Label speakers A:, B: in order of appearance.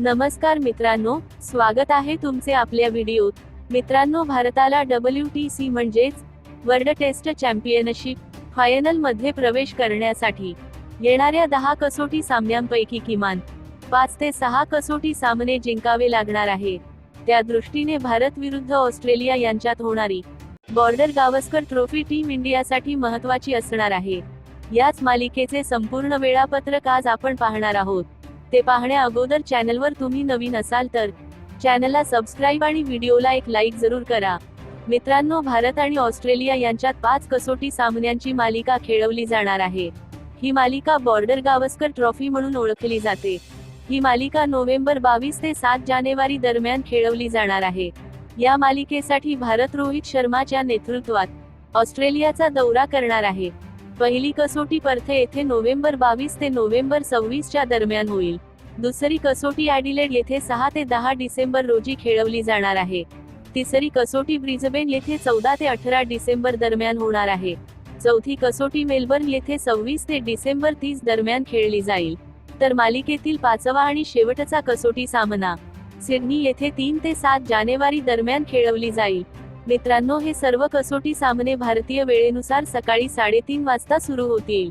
A: नमस्कार मित्रांनो स्वागत आहे तुमचे आपल्या व्हिडिओत. मित्रांनो भारताला डब्ल्यू टी सी म्हणजेच वर्ल्ड टेस्ट चॅम्पियनशिप फायनलमध्ये प्रवेश करण्यासाठी येणाऱ्या दहा कसोटी सामन्यांपैकी किमान पाच ते सहा कसोटी सामने जिंकावे लागणार आहे. त्या दृष्टीने भारत विरुद्ध ऑस्ट्रेलिया यांच्यात होणारी बॉर्डर गावस्कर ट्रॉफी टीम इंडियासाठी महत्वाची असणार आहे. याच मालिकेचे संपूर्ण वेळापत्रक आज आपण पाहणार आहोत. ते पाहण्या अगोदर चॅनलवर तुम्ही नवीन असाल तर चॅनलला सबस्क्राईब आणि व्हिडिओला एक लाईक जरूर करा. मित्रांनो भारत आणि ऑस्ट्रेलिया यांच्यात पाच कसोटी सामन्यांची मालिका खेळवली जाणार आहे. ही मालिका बॉर्डर गावस्कर ट्रॉफी म्हणून ओळखली जाते. ही मालिका नोव्हेंबर बावीस ते सात जानेवारी दरम्यान खेळवली जाणार आहे. या मालिकेसाठी भारत रोहित शर्माच्या नेतृत्वात ऑस्ट्रेलियाचा दौरा करणार आहे. पहिली कसोटी पर्थे येथे नोव्हेंबर बावीस ते नोव्हेंबर सव्वीस च्या दरम्यान होईल. दुसरी कसोटी ॲडिलेड येथे सहा ते दहा डिसेंबर रोजी खेळवली जाणार आहे. तिसरी कसोटी ब्रिजबेन येथे चौदा ते अठरा डिसेंबर दरम्यान होणार आहे. चौथी कसोटी मेलबर्न येथे सव्वीस ते डिसेंबर तीस दरम्यान खेळली जाईल. तर मालिकेतील पाचवा आणि शेवटचा कसोटी सामना. सिडनी येथे तीन ते सात जानेवारी दरम्यान खेळवली जाईल. मित्रांनो हे सर्व कसोटी सामने भारतीय वेळेनुसार सकाळी साडेतीन वाजता सुरू होतील.